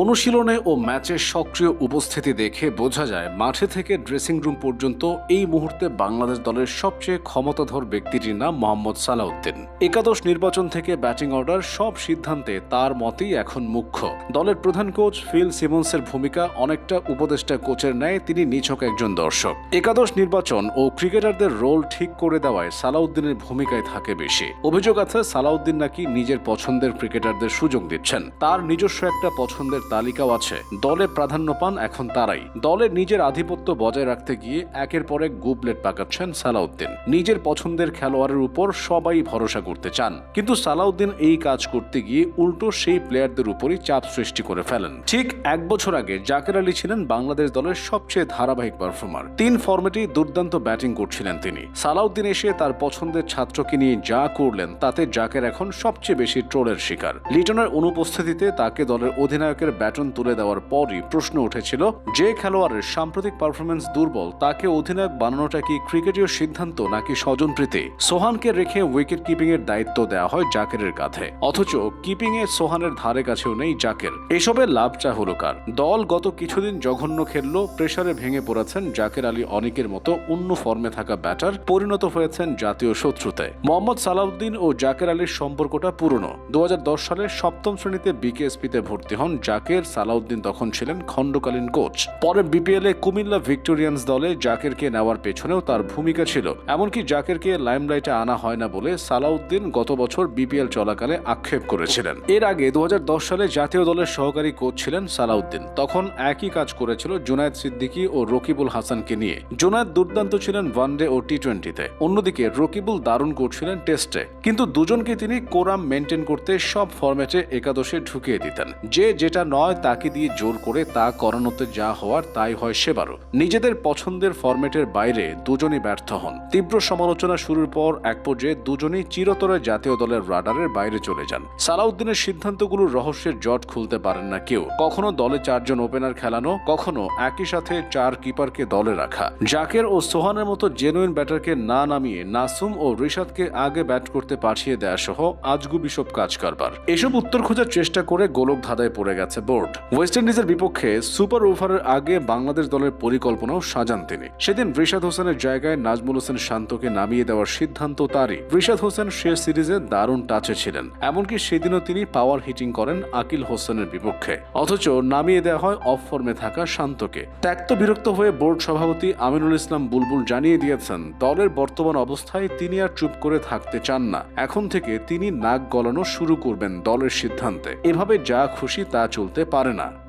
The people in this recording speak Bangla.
অনুশীলনে ও ম্যাচের সক্রিয় উপস্থিতি দেখে বোঝা যায় মাঠে থেকে ড্রেসিং রুম পর্যন্ত এই মুহূর্তে বাংলাদেশ দলের সবচেয়ে ক্ষমতাধর ব্যক্তিটির নাম মোহাম্মদ সালাউদ্দিন। একাদশ নির্বাচন থেকে ব্যাটিং অর্ডার সব সিদ্ধান্তে তার মতেই এখন মুখ্য। দলের প্রধান কোচ ফিল সিমন্সের ভূমিকা অনেকটা উপদেষ্টা কোচের ন্যায় তিনি নিছক একজন দর্শক। একাদশ নির্বাচন ও ক্রিকেটারদের রোল ঠিক করে দেওয়ায় সালাউদ্দিনের ভূমিকায় থাকে বেশি। অভিযোগ আছে সালাউদ্দিন নাকি নিজের পছন্দের ক্রিকেটারদের সুযোগ দিচ্ছেন। তার নিজস্ব একটা পছন্দের তালিকাও আছে। দলে প্রাধান্য পান এখন তারাই। দলের নিজের আধিপত্য বজায় রাখতে গিয়ে একের পর এক গুবলেট পাকাচ্ছেন সালাউদ্দিন। নিজের পছন্দের খেলোয়াড়ের উপর সবাই ভরসা করতে চান। কিন্তু সালাউদ্দিন এই কাজ করতে গিয়ে উল্টো সেই প্লেয়ারদের উপরই চাপ সৃষ্টি করে ফেলেন। ঠিক এক বছর আগে জাকের আলী ছিলেন বাংলাদেশ দলের সবচেয়ে ধারাবাহিক পারফর্মার। তিন ফর্মেটেই দুর্দান্ত ব্যাটিং করছিলেন তিনি। সালাউদ্দিন এসে তার পছন্দের ছাত্রকে নিয়ে যা করলেন, তাতে জাকের এখন সবচেয়ে বেশি ট্রোলের শিকার। লিটনের অনুপস্থিতিতে তাকে দলের অধিনায়কের ব্যাটন তুলে দেওয়ার পরই প্রশ্ন উঠেছিল, যে খেলোয়াড়ের সাম্প্রতিক পারফরমেন্স দুর্বল, তাকে অধিনায়ক বানানোটা কি ক্রিকেটীয় সিদ্ধান্ত নাকি স্বজনপ্রীতি? সোহানকে রেখে উইকেট কিপিং এর দায়িত্ব দেওয়া হয় জাকেরের কাঁধে। অথচ কিপিং এ সোহানের ধারে কাছেও নেই জাকের। এসবের লাভটা হলো কার? দল গত কিছুদিন জঘন্য খেললো প্রেসারে ভেঙে পড়েছেন জাকের আলী অনেকের মতো অন্য ফর্মে থাকা ব্যাটার, পরিণত হয়েছেন জাতীয় শত্রুতে। মোহাম্মদ সালাউদ্দিন ও জাকের আলীর সম্পর্কটা পুরনো। দু সালের সপ্তম শ্রেণীতে বিকেএসপিতে ভর্তি হন জাকের সালাউদ্দিন তখন ছিলেন খণ্ডকালীন কোচ। পরে বিপিএল এ কুমিল্লা ভিক্টোরিয়ান্স দলে জাকেরকে নেওয়ার পেছনেও তার ভূমিকা ছিল। এমনকি জাকেরকে লাইমলাইটে আনা হয় না বলে সালাউদ্দিন গত বছর বিপিএল চলাকালে আক্ষেপ করেছিলেন। এর আগে দু সালে জাতীয় দলের সহকারী কোচ ছিলেন সালাউদ্দিন। তখন একই কাজ করেছিল জুনায়েদ সিদ্দিকী ও রকিবুল হাসানকে নিয়ে। জুনায়েদ দুর্দান্ত ছিলেন ওয়ানডে ও টি টোয়েন্টিতে অন্যদিকে রকিবুল দারুণ করছিলেন টেস্টে। কিন্তু দুজনকে তিনি কোরাম মেনটেন করতে সব ফরম্যাটে একাদশে ঢুকিয়ে দিতেন। যে যেটা নয়, তাকে দিয়ে জোর করে তা করানোতে যা হওয়ার তাই হয় সেবারও। নিজেদের পছন্দের ফরম্যাটের বাইরে দুজনই ব্যর্থ হন। তীব্র সমালোচনা শুরুর পর এক পর্যায়ে দুজনই চিরতরে জাতীয় দলের রাডারের বাইরে চলে যান। সালাউদ্দিনের সিদ্ধান্তগুলোর রহস্যের জট খুলতে পারেন না কেউ। কখনো দলে চারজন ওপেনার খেলানো, কখনো একই সাথে চার কিপারকে দলে রাখা। জাকের ও সোহানের মতো জেনুইন ব্যাটারকে না নামিয়ে নাসুম ও রিশাদকে আগে ব্যাট করতে পাঠিয়ে দেয়া সহ আজগুবি সব কাজ কারবার। এসব উত্তর খোঁজার চেষ্টা করে গোলক ধাঁধায় পড়ে গেছে। বোর্ড। ওয়েস্ট ইন্ডিজের বিপক্ষে সুপার ওভারের আগে বাংলাদেশ দলের পরিকল্পনাও সাজান তিনি। সেদিন রিশাদ হোসেনের জায়গায় নাজমুল হোসেন শান্তকে নামিয়ে দেওয়ার সিদ্ধান্ত তারই। রিশাদ হোসেন শেষ সিরিজে দারুণ টাচে ছিলেন। এমনকি সেদিনও তিনি পাওয়ার হিটিং করেন আকিল হোসেনের বিপক্ষে। অথচ নামিয়ে দেওয়া হয় অফ ফর্মে থাকা শান্তকে। ত্যক্ত বিরক্ত হয়ে বোর্ড সভাপতি আমিনুল ইসলাম বুলবুল জানিয়ে দিয়েছেন, দলের বর্তমান অবস্থায় তিনি আর চুপ করে থাকতে চান না। এখন থেকে তিনি নাক গলানো শুরু করবেন দলের সিদ্ধান্তে। এভাবে যা খুশি তা চলতে পারে না।